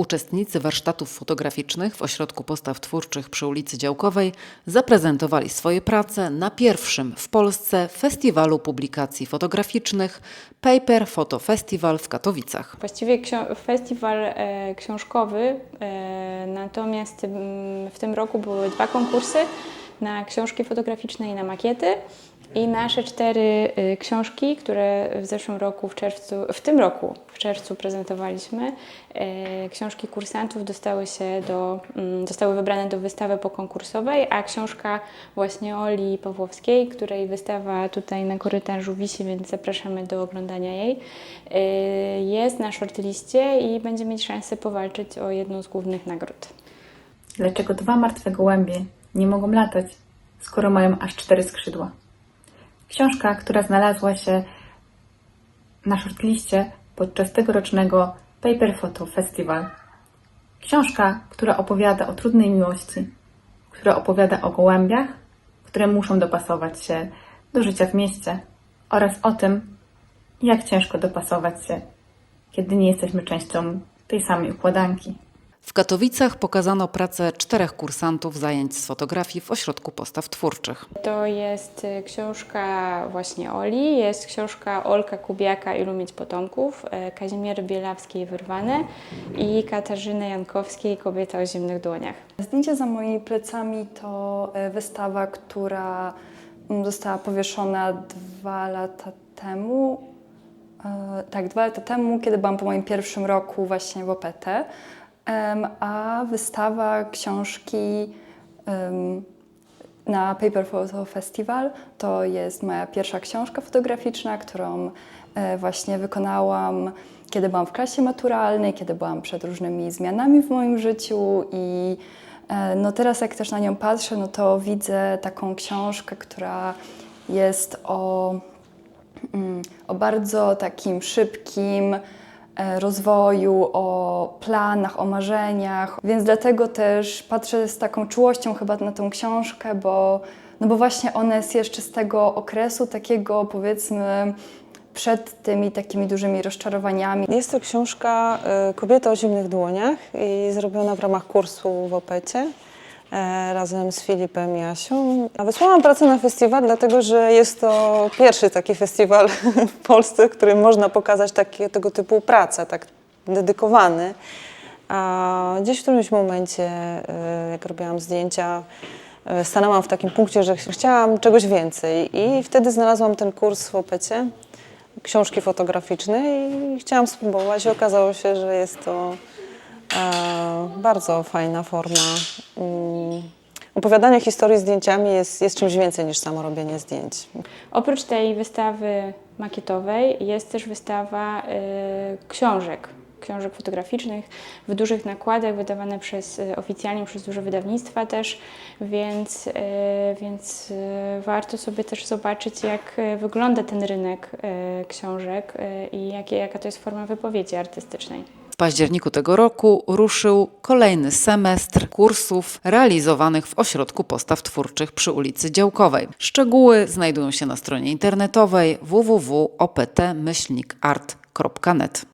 Uczestnicy warsztatów fotograficznych w Ośrodku Postaw Twórczych przy ulicy Działkowej zaprezentowali swoje prace na pierwszym w Polsce Festiwalu Publikacji Fotograficznych Paper Photo Festival w Katowicach. Właściwie festiwal e, książkowy, e, natomiast mm, w tym roku były dwa konkursy na książki fotograficzne i na makiety. I nasze cztery y, książki, które w zeszłym roku, w czerwcu, w tym roku, w czerwcu prezentowaliśmy, e, książki kursantów dostały się do, mm, zostały wybrane do wystawy pokonkursowej, a książka właśnie Oli Pawłowskiej, której wystawa tutaj na korytarzu wisi, więc zapraszamy do oglądania jej, e, jest na shortliście i będzie mieć szansę powalczyć o jedną z głównych nagród. Dlaczego dwa martwe gołębie nie mogą latać, skoro mają aż cztery skrzydła? Książka, która znalazła się na shortliście podczas tegorocznego Paper Photo Festival. Książka, która opowiada o trudnej miłości, która opowiada o gołębiach, które muszą dopasować się do życia w mieście oraz o tym, jak ciężko dopasować się, kiedy nie jesteśmy częścią tej samej układanki. W Katowicach pokazano pracę czterech kursantów zajęć z fotografii w Ośrodku Postaw Twórczych. To jest y, książka właśnie Oli, jest książka Olka Kubiaka Ilu mieć potomków, e, Kazimiery Bielawskiej Wyrwane i Katarzyny Jankowskiej Kobieta o zimnych dłoniach. Zdjęcie za moimi plecami to e, wystawa, która mm, została powieszona dwa lata temu. Tak, dwa lata temu, kiedy byłam po moim pierwszym roku właśnie w OPT. A wystawa książki na Paper Photo Festival to jest moja pierwsza książka fotograficzna, którą e, właśnie wykonałam, kiedy byłam w klasie maturalnej, kiedy byłam przed różnymi zmianami w moim życiu i e, no teraz jak też na nią patrzę, no to widzę taką książkę, która jest o, mm, o bardzo takim szybkim rozwoju, o planach, o marzeniach, więc dlatego też patrzę z taką czułością chyba na tę książkę, bo, no bo właśnie ona jest jeszcze z tego okresu takiego powiedzmy przed tymi takimi dużymi rozczarowaniami. Jest to książka y, Kobieta o zimnych dłoniach i zrobiona w ramach kursu w Opecie e, razem z Filipem i Asią. A wysłałam pracę na festiwal, dlatego że jest to pierwszy taki festiwal w Polsce, w którym można pokazać takie, tego typu pracę, tak dedykowany. A gdzieś w którymś momencie, y, jak robiłam zdjęcia, y, stanęłam w takim punkcie, że ch- chciałam czegoś więcej i wtedy znalazłam ten kurs w Opecie książki fotograficzne i chciałam spróbować. Okazało się, że jest to e, bardzo fajna forma. Opowiadania historii zdjęciami jest, jest czymś więcej niż samo robienie zdjęć. Oprócz tej wystawy makietowej jest też wystawa y, książek, książek fotograficznych w dużych nakładach, wydawane przez, y, oficjalnie przez duże wydawnictwa też, więc, y, więc y, warto sobie też zobaczyć, jak wygląda ten rynek książek i jakie, jaka to jest forma wypowiedzi artystycznej. Październiku tego roku ruszył kolejny semestr kursów realizowanych w Ośrodku Postaw Twórczych przy ulicy Działkowej. Szczegóły znajdują się na stronie internetowej www.opt-art.net.